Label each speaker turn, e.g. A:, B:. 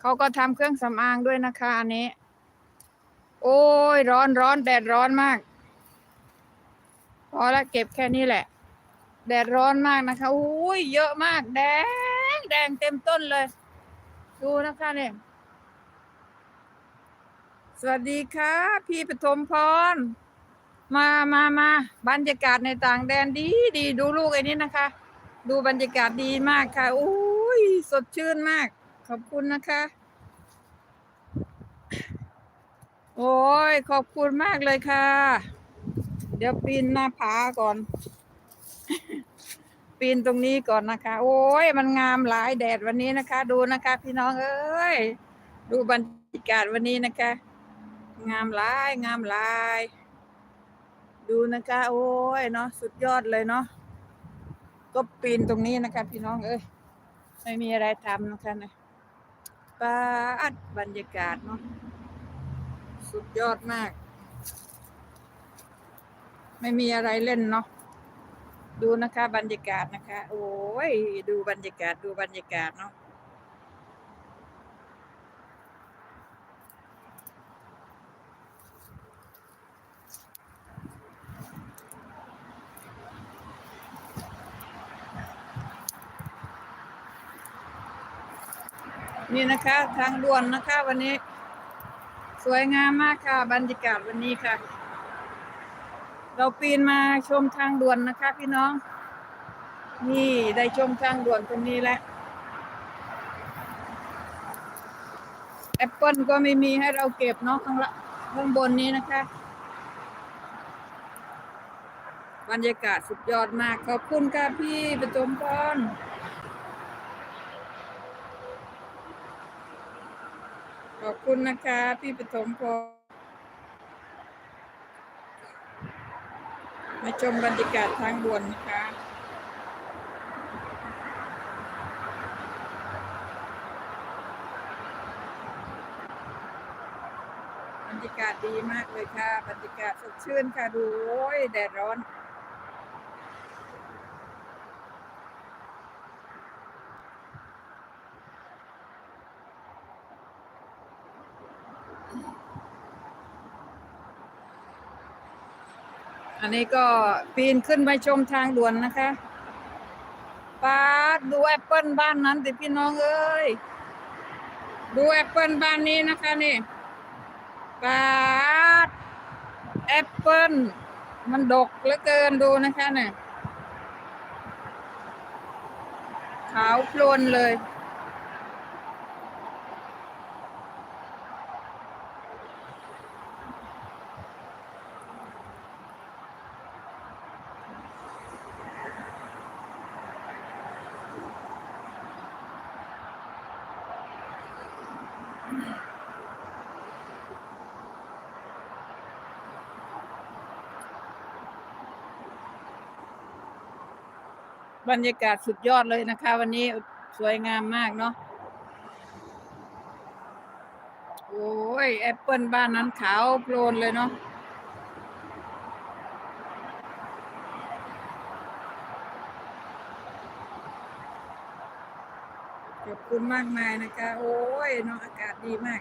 A: เขาก็ทำเครื่องสำอางด้วยนะคะอันนี้ โอ้ยร้อนร้อนแดดร้อนมาก พอแล้วเก็บแค่นี้แหละ แดดร้อนมากนะคะอุ้ยเยอะมากแดงแดงเต็มต้นเลย ดูนะคะเนี่ยสวัสดีค่ะ พี่ปฐมพร มามามาบรรยากาศในต่างแดนดีดีดูลูกไอ้นี้นะคะ ดูบรรยากาศดีมากค่ะอุ้ยสดชื่นมาก ขอบคุณนะคะ โอ้ย ขอบคุณมากเลยค่ะ เดี๋ยวปีนหน้าผาก่อน ปีนตรงนี้ก่อนนะคะ โอ้ย มันงามหลายแดดวันนี้นะคะ ดูนะคะ พี่น้องเอ้ย ดูบรรยากาศวันนี้นะคะ งามหลายงามหลาย ดูนะคะ โอ้ย เนาะสุดยอดเลยเนาะ ก็ปีนตรงนี้นะคะ พี่น้องเอ้ยไม่มีอะไรทำนะคะนะ ปาดบรรยากาศเนาะสุดยอดมาก ไม่มีอะไรเล่นเนาะดูนะคะ บรรยากาศนะคะ โอ้ย ดูบรรยากาศดูบรรยากาศเนาะ นี่นะคะทางด่วนนะคะวันนี้ สวยงามมากค่ะบรรยากาศวันนี้ค่ะ เราปีนมาชมทางด่วนนะคะ พี่น้อง นี่ได้ชมทางด่วนตรงนี้แล้วแอปเปิลก็ไม่มีให้เราเก็บเนาะข้างละข้างบนนี้นะคะ บรรยากาศสุดยอดมาก ขอบคุณค่ะพี่ประจมพร ขอบคุณนะคะ พี่ปฐมพรมาชมบรรยากาศทางด่วนนะคะบรรยากาศดีมากเลยค่ะ บรรยากาศสดชื่นค่ะ ดูโอ้ยแดดร้อน อันนี้ก็ปีนขึ้นไปชมทางด่วนนะคะป้าดดูแอปเปิลบ้านนั้นติพี่น้องเอ้ย ดูแอปเปิลบ้านนี้นะคะนี่ป้าดแอปเปิลมันดกเหลือเกินดูนะคะเนี่ยขาวโพลนเลย บรรยากาศสุดยอดเลยนะคะ วันนี้สวยงามมากเนาะโอ้ยแอปเปิลบ้านนั้นขาวโพลนเลยเนาะขอบคุณมากมายนะคะ โอ้ยเนาะอากาศดีมาก